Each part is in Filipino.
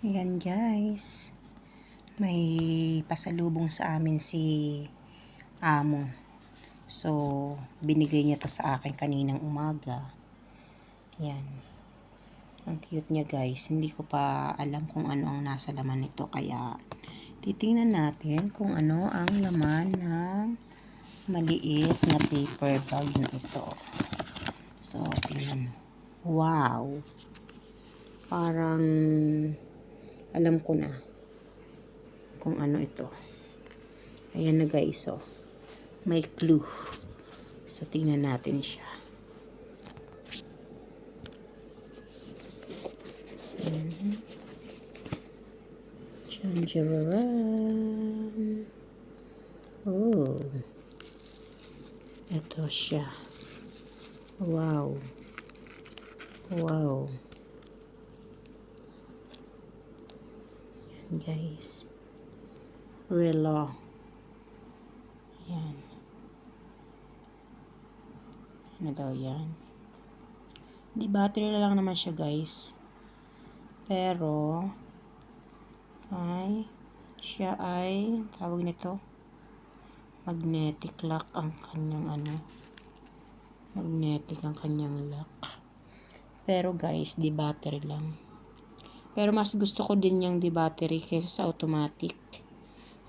Ayan guys. May pasalubong sa amin si Amo. So, binigay niya to sa akin kaninang umaga. Yan. Ang cute niya guys. Hindi ko pa alam kung ano ang nasa laman nito. Kaya, titingnan natin kung ano ang laman ng maliit na paper bag na ito. So, tingnan. Wow! Parang alam ko na kung ano ito. Ayan na guys, oh. May clue. So, tingnan natin siya. Mhm. Chanjararan. Oh. Ito siya. Wow. Wow. Yan guys. Relo. Yan. Ano daw yan? Di battery na lang naman siya guys. Pero ay siya ay tawag nito magnetic lock ang kanyang ano magnetic ang kanyang lock pero guys di battery lang pero mas gusto ko din yung di battery kaysa sa automatic.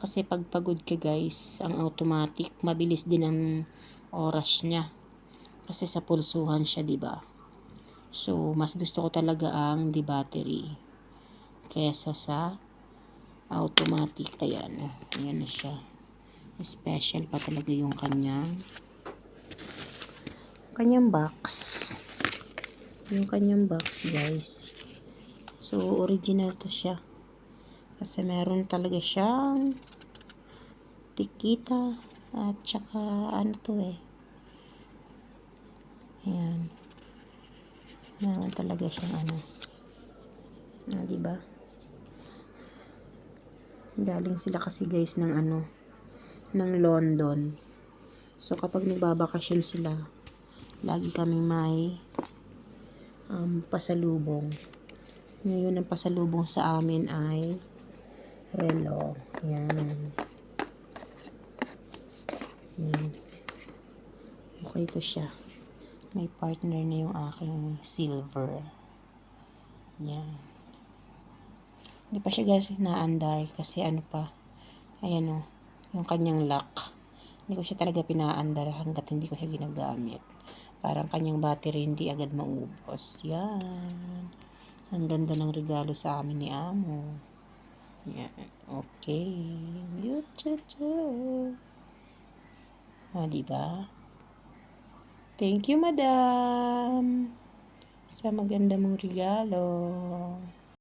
Kasi pag pagod ka guys ang automatic mabilis din ang oras niya. Kasi sa pulsuhan siya di ba? So mas gusto ko talaga ang di battery kaysa sa automatic. Ayan ayan na siya. Special pa talaga yung kanyang kanyang box. Yung kanyang box guys so original to siya. Kasi meron talaga siyang tikita at saka ano to eh. Ayan. Meron talaga siyang ano. Ah, diba galing sila kasi guys ng ano ng London. So, kapag nagbabakasyon sila, lagi kami may um, pasalubong. Ngayon, ang pasalubong sa amin ay relo. Yan. Yan. Okay to siya. May partner na yung aking silver. Yan. Hindi pa siya guys naandar kasi ano pa. Ayan o. Yung kanyang lock. Hindi ko siya talaga pinaandar hanggat hindi ko siya ginagamit. Parang kanyang battery hindi agad maubos. Yan. Ang ganda ng regalo sa amin ni Amo. Yan. Okay. Yuchacha. O, diba? Thank you, madam. Sa maganda mong regalo.